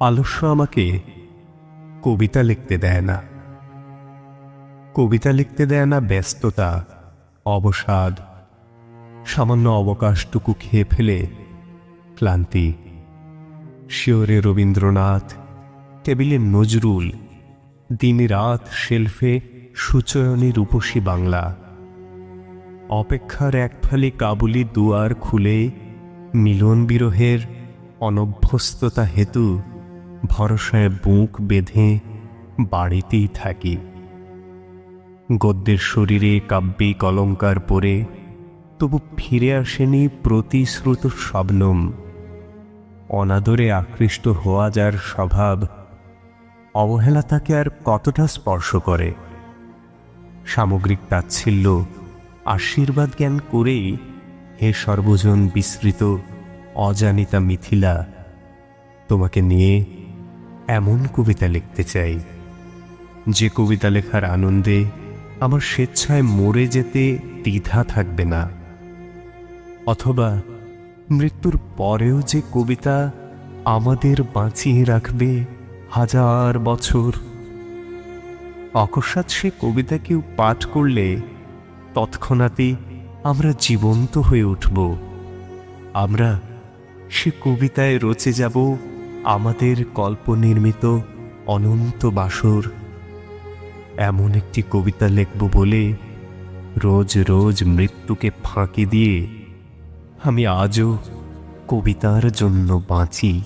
আলস্য আমাকে, কবিতা লিখতে দেয় না। কবিতা লিখতে দেয় না ব্যস্ততা, অবসাদ, সামান্য অবকাশটুকু খেয়ে ফেলে ক্লান্তি। শিওরে রবীন্দ্রনাথ, টেবিলে নজরুল দিন রাত শেলফে সুচয়নী রূপসী বাংলা। অপেক্ষার এক ফালি কাবুলি দুয়ার খুলে মিলন বিরহের অনভ্যস্ততা হেতু ভরসায় বুক বেঁধে বাড়িতেই থাকি। গদ্যের শরীরে কাব্যিক অলঙ্কার পরে তবু ফিরে আসেনি প্রতিশ্রুত শবনম। অনাদরে আকৃষ্ট হওয়া যার স্বভাব, অবহেলা তাকে আর কতটা স্পর্শ করে? সামগ্রিক তাচ্ছিল্য, আশীর্বাদ জ্ঞান করেই হে সর্বজন বিস্তৃত, অজানিতা মিথিলা, তোমাকে নিয়ে এমন কবিতা লিখতে চাই। যে কবিতা লেখার আনন্দে আমার স্বেচ্ছায় মরে যেতে দ্বিধা থাকবে না। অথবা মৃত্যুর পরেও যে কবিতা আমাদের বাঁচিয়ে রাখবে হাজার বছর। অকস্মাৎ সে কবিতা কেউ পাঠ করলে তৎক্ষণাৎই আমরা জীবন্ত হয়ে উঠব। আমরা সে কবিতায় রচে যাব আমাদের কল্পনির্মিত অনন্ত বাসর। এমন একটি কবিতা লিখব বলে রোজ রোজ মৃত্যুকে ফাঁকি দিয়ে আমি আজও কবিতার জন্য বাঁচি।